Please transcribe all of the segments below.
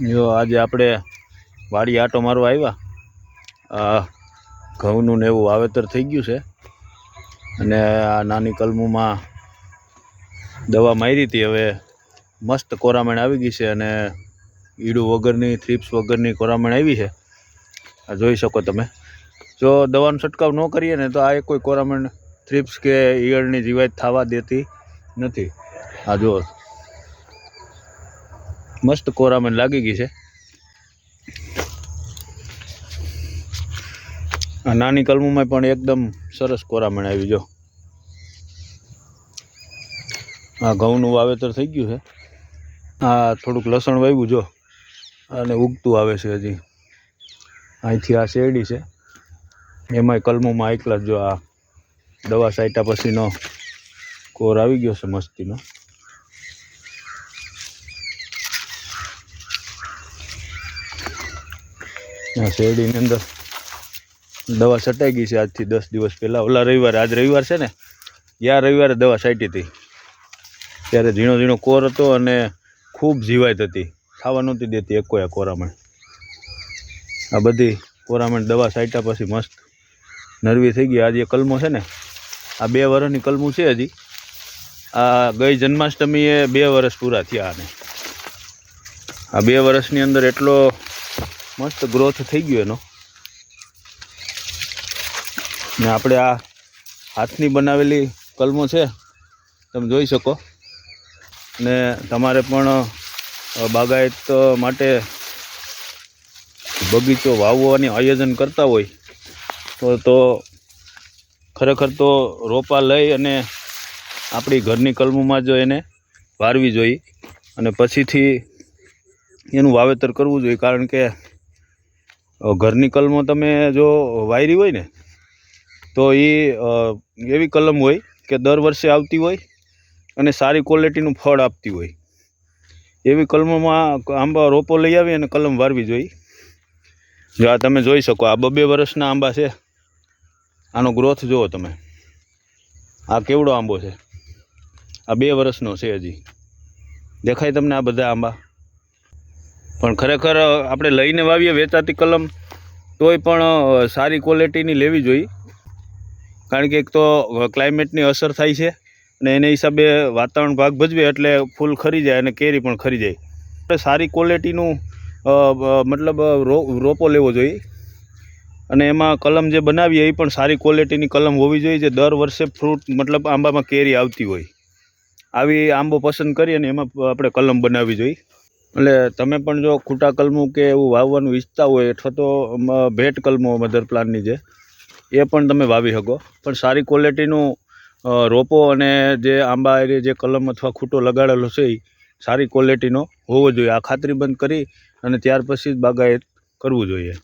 જો આજે આપણે વાડી આટો મારવા આવ્યા. ઘઉંનું ને એવું વાવેતર થઈ ગયું છે. અને આ નાની કલમુમાં દવા મારી હતી. હવે મસ્ત કોરામણ આવી ગઈ છે અને ઈડું વગરની, થ્રીપ્સ વગરની કોરામણ આવી છે. આ જોઈ શકો તમે. જો દવાનો છંટકાવ ન કરીએ ને તો આ કોઈ કોરામણ, થ્રીપ્સ કે ઈયળની જીવાત થવા દેતી નથી. આ જો મસ્ત કોરામણ લાગી ગઈ છે. આ નાની કલમુમાં પણ એકદમ સરસ કોરામણ આવી જો. આ ઘઉંનું વાવેતર થઈ ગયું છે. આ થોડુંક લસણ વાવ્યું જો. અને ઉગતું આવે છે હજી. અહીંથી આ શેરડી છે. એમાંય કલમુમાં એકલા જ આ દવા સાઈટા પછીનો કોર આવી ગયો છે મસ્તીનો. શેરડીની અંદર દવા છટાઈ ગઈ છે આજથી દસ દિવસ પહેલાં. ઓલા રવિવારે, આજ રવિવાર છે ને? યા રવિવારે દવા છાંટી હતી. ત્યારે ઝીણો ઝીણો કોર હતો અને ખૂબ જીવાત હતી. ખાવા નહોતી દેતી એક આ કોરામણ. આ બધી કોરામણ દવા છાંટ્યા પછી મસ્ત નરવી થઈ ગઈ. આજે કલમો છે ને, આ બે વર્ષની કલમું છે હજી. આ ગઈ જન્માષ્ટમીએ બે વર્ષ પૂરા થયા આને. આ બે વર્ષની અંદર એટલો મસ્ત ગ્રોથ થઈ ગયો એનો. ને આપણે આ હાથની બનાવેલી કલમો છે, તમે જોઈ શકો. ને તમારે પણ બાગાયત માટે બગીચો વાવવાની આયોજન કરતા હોય, તો તો ખરેખર તો રોપા લઈ અને આપણી ઘરની કલમોમાં જો એને વારવી જોઈએ. અને પછીથી એનું વાવેતર કરવું જોઈએ, કારણ કે ઘરની કલમો તમે જો વાયરી હોય ને, તો એ એવી કલમ હોય કે દર વર્ષે આવતી હોય અને સારી ક્વોલિટીનું ફળ આપતી હોય. એવી કલમોમાં આંબા રોપો લઈ આવી અને કલમ વારવી જોઈએ જો આ તમે જોઈ શકો, આ બબે વર્ષના આંબા છે. આનો ગ્રોથ જુઓ તમે. આ કેવડો આંબો છે? આ બે વર્ષનો છે હજી. દેખાય તમને આ બધા આંબા? પણ ખરેખર આપણે લઈને વાવીએ વેચાતી કલમ, તોય પણ સારી ક્વોલિટીની લેવી જોઈએ. કારણ કે એક તો ક્લાઇમેટની અસર થાય છે અને એને હિસાબે વાતાવરણ ભાગ ભજવે એટલે ફૂલ ખરી જાય અને કેરી પણ ખરી જાય. આપણે સારી ક્વોલિટીનું મતલબ રોપો લેવો જોઈએ. અને એમાં કલમ જે બનાવીએ એ પણ સારી ક્વોલિટીની કલમ હોવી જોઈએ જે દર વર્ષે ફ્રૂટ મતલબ આંબામાં કેરી આવતી હોય. આવી આંબો પસંદ કરી અને એમાં આપણે કલમ બનાવવી જોઈએ. એટલે તમે પણ જો ખૂટા કલમું કે એવું વાવવાનું ઈચ્છતા હોય અથવા તો ભેટ કલમો મધર પ્લાન્ટની જે, એ પણ તમે વાવી શકો. પણ સારી ક્વોલિટીનું રોપો અને જે આંબા એરી જે કલમ અથવા ખૂટો લગાડેલો છે એ સારી ક્વોલિટીનો હોવો જોઈએ. આ ખાતરી બંધ કરી અને ત્યાર પછી જ બાગાયત કરવું જોઈએ.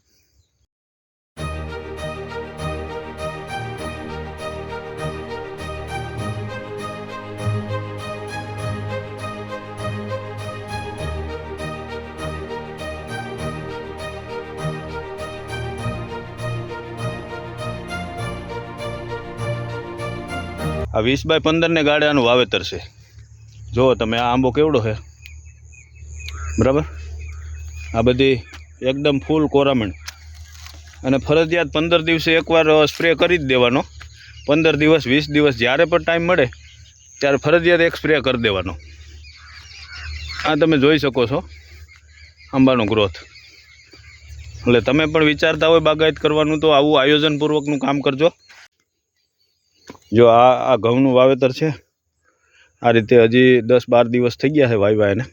આ વીસ બાય પંદરને ગાડાનું વાવેતર છે. જુઓ તમે, આ આંબો કેવડો છે? બરાબર? આ બધી એકદમ ફૂલ કોરામણ. અને ફરજિયાત પંદર દિવસે એકવાર સ્પ્રે કરી જ દેવાનો. પંદર દિવસ, વીસ દિવસ જ્યારે પણ ટાઈમ મળે, ત્યારે ફરજિયાત એક સ્પ્રે કરી દેવાનો. આ તમે જોઈ શકો છો, આંબાનો ગ્રોથ. એટલે તમે પણ વિચારતા હોય બાગાયત કરવાનું, તો આવું આયોજનપૂર્વકનું કામ કરજો. જો આ આ ઘઉંનું વાવેતર છે. આ રીતે હજી દસ બાર દિવસ થઈ ગયા છે વાવ્યા એને.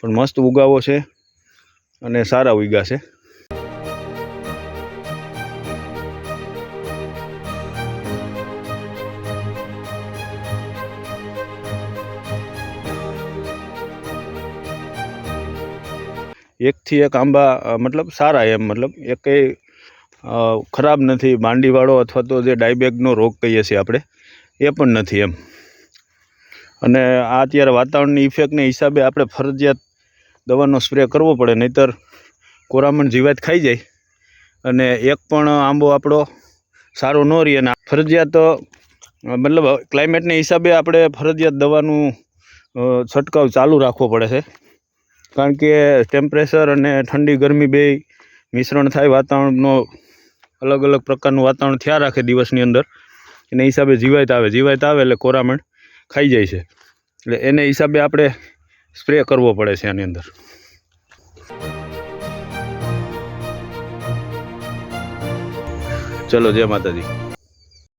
પણ મસ્ત ઉગાવો છે અને સારા ઉગ્યા છે. એકથી એક આંબા મતલબ સારા એમ, મતલબ એકેય ખરાબ નથી, માંડીવાળો અથવા તો જે ડાયબેગનો રોગ કહીએ છીએ આપણે, એ પણ નથી એમ. અને આ અત્યારે વાતાવરણની ઇફેક્ટને હિસાબે આપણે ફરજિયાત દવાનો સ્પ્રે કરવો પડે, નહીંતર કોરામણ જીવાત ખાઈ જાય. અને એક પણ આંબો આપણો સારો ન રહે અને ફરજિયાત, મતલબ ક્લાઇમેટને હિસાબે આપણે ફરજિયાત દવાનું છંટકાવ ચાલુ રાખવો પડે છે. કારણ કે ટેમ્પરેચર અને ઠંડી ગરમી બે મિશ્રણ થાય વાતાવરણનો અલગ અલગ પ્રકારનું વાતાવરણ થયા રાખે દિવસની અંદર. એને હિસાબે જીવાત આવે. જીવાત આવે એટલે કોરામણ ખાઈ જાય છે. એટલે એને હિસાબે આપણે સ્પ્રે કરવો પડે છે આની અંદર. ચલો, જય માતાજી.